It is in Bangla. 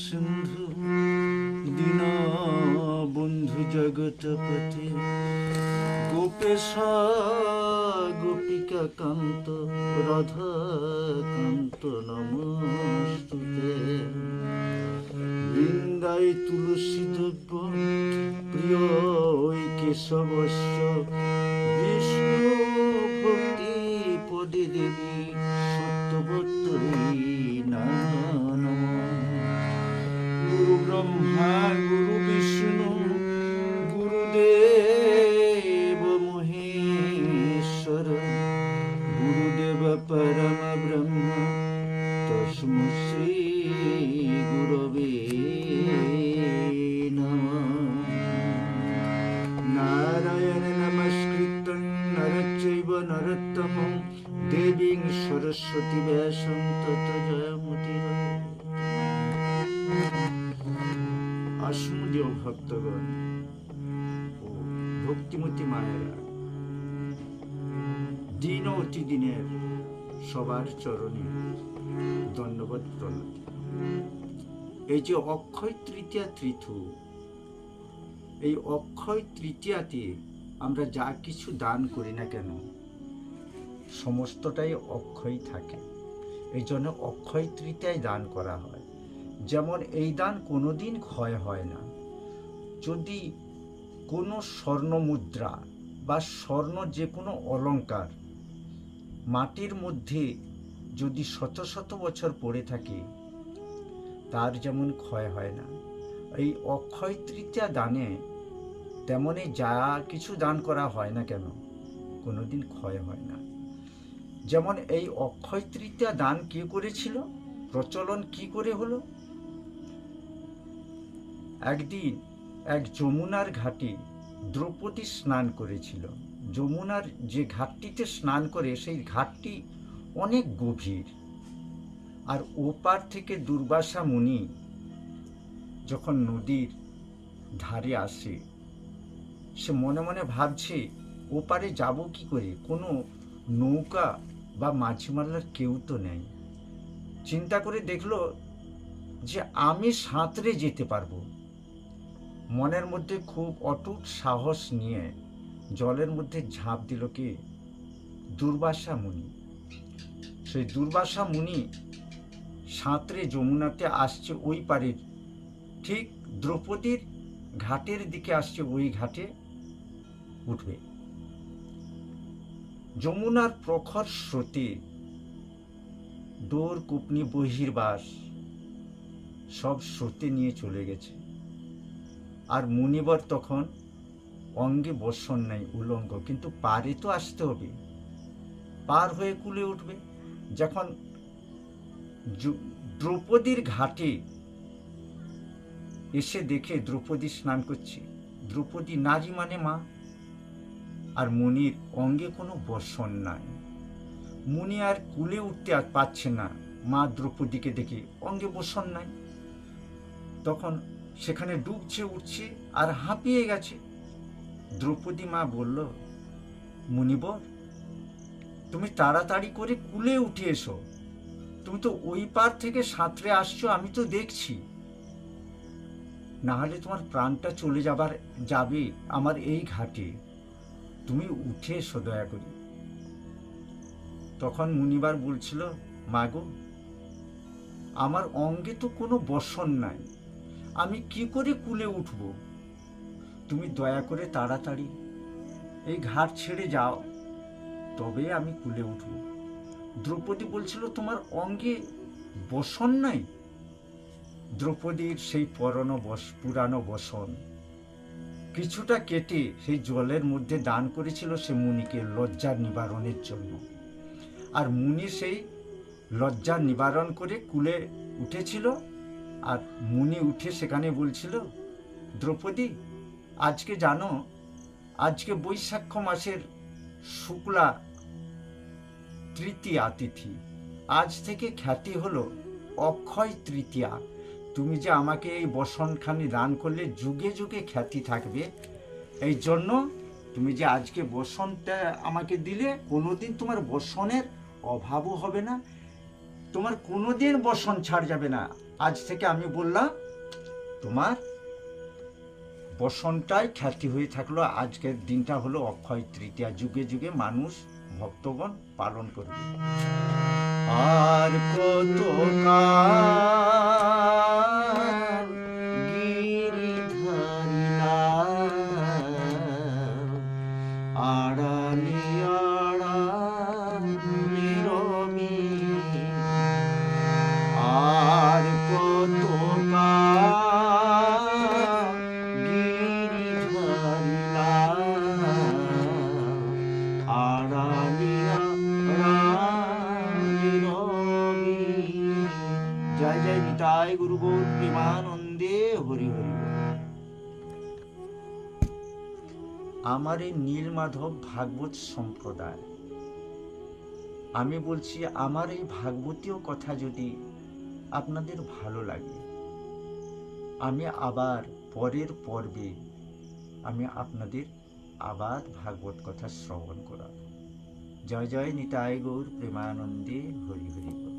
সিন্ধু দীন বন্ধু জগৎপতি গোপেশ গোপিকা কান্ত রাধা কান্ত নমস্তুতে। বৃন্দাই তুলসী দ্রব্য, প্রিয় ওই গুরু ব্রহ্মা, গুরু বিষ্ণু, গুরুদেব মহেশ্বর, গুরুদেব পরম ব্রহ্ম, তস্ম শ্রী গুরবে নারায়ণ নমস্কৃত নরচৈব নরোত্তমং, দেবীং সরস্বতী ব্যাসং, তত জয়মতির আসমুদীয় ভক্তগণ ও ভক্তিমতী মায়েরা, দিন অতি দিনের সবার চরণে ধন্যবাদ প্রণতি এই যে অক্ষয় তৃতীয়া ত্রিথু, এই অক্ষয় তৃতীয়াতে আমরা যা কিছু দান করি না কেন, সমস্তটাই অক্ষয় থাকে। এই জন্য অক্ষয় তৃতীয়ায় দান করা হয়। যেমন এই দান কোনোদিন ক্ষয় হয় না। যদি কোনো স্বর্ণ মুদ্রা বা স্বর্ণ যে কোনো অলঙ্কার মাটির মধ্যে যদি শত শত বছর পড়ে থাকে, তার যেমন ক্ষয় হয় না। এই অক্ষয় তৃতীয়া দানে তেমনই যা কিছু দান করা হয় না কেন, কোনোদিন ক্ষয় হয় না। যেমন এই অক্ষয় তৃতীয়া দান কে করেছিল? প্রচলন কি করে হলো? একদিন এক যমুনার ঘাটে দ্রৌপদী স্নান করেছিল। যমুনার যে ঘাটটিতে স্নান করে, সেই ঘাটটি অনেক গভীর। আর ওপার থেকে দুর্বাসা মুনি যখন নদীর ধারে আসে, সে মনে মনে ভাবছে, ওপারে যাব কি করে? কোনো নৌকা বা মাঝিমাল্লার কেউ তো নেই। চিন্তা করে দেখল যে, আমি সাঁতরে যেতে পারব। মনের মধ্যে খুব অটুট সাহস নিয়ে জলের মধ্যে ঝাঁপ দিল কি? দুর্বাসা মুনি। সেই দুর্বাসা মুনি সাঁতরে যমুনাতে আসছে ওই পারের ঠিক দ্রৌপদীর ঘাটের দিকে আসছে ওই ঘাটে উঠবে। যমুনার প্রখর স্রোতে দোর কুপনি বহির্বাস সব স্রোতে নিয়ে চলে গেছে। আর মুনিবর তখন অঙ্গে বসন নাই উলঙ্গ, কিন্তু পারে তো আসতে হবে। পার হয়ে কুলে উঠবে। যখন দ্রৌপদীর ঘাটে এসে দেখে দ্রৌপদী স্নান করছে। দ্রৌপদী নারী মানে মা, আর মুনির অঙ্গে কোনো বসন নাই। মুনি আর কুলে উঠতে আর পারছে না। মা দ্রৌপদীকে দেখে অঙ্গে বসন নাই। তখন সেখানে ডুবছে উঠছে আর হাঁপিয়ে গেছে। দ্রৌপদী মা বলল, মুনিবর, তুমি তাড়াতাড়ি করে কুলে উঠে এসো। তুমি তো ওই পার থেকে সাঁতরে আসছো, আমি তো দেখছি। না হলে তোমার প্রাণটা চলে যাবার, যাবে আমার এই ঘাটে। তুমি উঠে এসো দয়া করি। তখন মুনিবার বলছিল মাগো আমার অঙ্গে তো কোনো বসন নাই। আমি কি করে কুলে উঠব? তুমি দয়া করে তাড়াতাড়ি এই ঘাট ছেড়ে যাও, তবে আমি কুলে উঠব। দ্রৌপদী বলছিল, তোমার অঙ্গে বসন নাই? দ্রৌপদীর সেই পরনো বস, পুরানো বসন কিছুটা কেটে সেই জলের মধ্যে দান করেছিল সে মুনিকে লজ্জার নিবারণের জন্য। আর মুনি সেই লজ্জা নিবারণ করে কুলে উঠেছিল। আর মুনি উঠে সেখানে বলছিল, দ্রৌপদী, আজকে জানো, আজকে বৈশাখ মাসের শুক্লা তৃতীয়া তিথি। আজ থেকে খ্যাতি হলো অক্ষয় তৃতীয়া। তুমি যে আমাকে এই বসনখানি দান করলে যুগে যুগে খ্যাতি থাকবে, এই জন্য তুমি যে আজকে বসনটা আমাকে দিলে, কোনোদিন তোমার বসনের অভাবও হবে না। তোমার কোনোদিন বসন ছাড় যাবে না। আজ থেকে আমি বললাম, তোমার বসনটাই খ্যাতি হয়ে থাকল। আজকের দিনটা হলো অক্ষয় তৃতীয়া। যুগে যুগে মানুষ ভক্তগণ পালন করবে। আর কত কাল নিতাই গুরু প্রেমানন্দে, হরি হরি আমার এই নীলমাধব ভাগবত সম্প্রদায়, আমি বলছি আমার এই ভাগবতীয় কথা যদি আপনাদের ভালো লাগে, আমি আবার পরের পর্বে আমি আপনাদের আবার ভাগবত কথা শ্রবণ করাব জয় জয় নিতাই গৌর প্রেমানন্দে, হরি হরি।